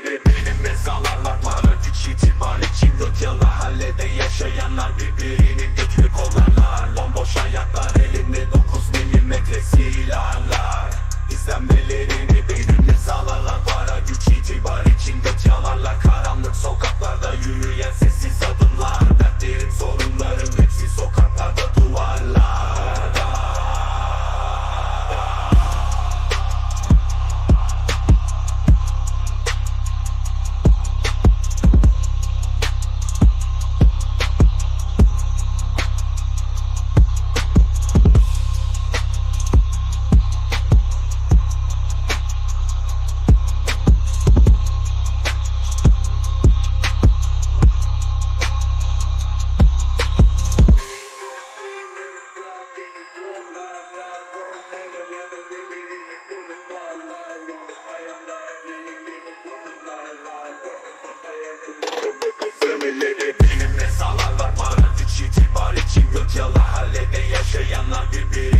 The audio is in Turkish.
baby. mahallede yaşayanlar birbiri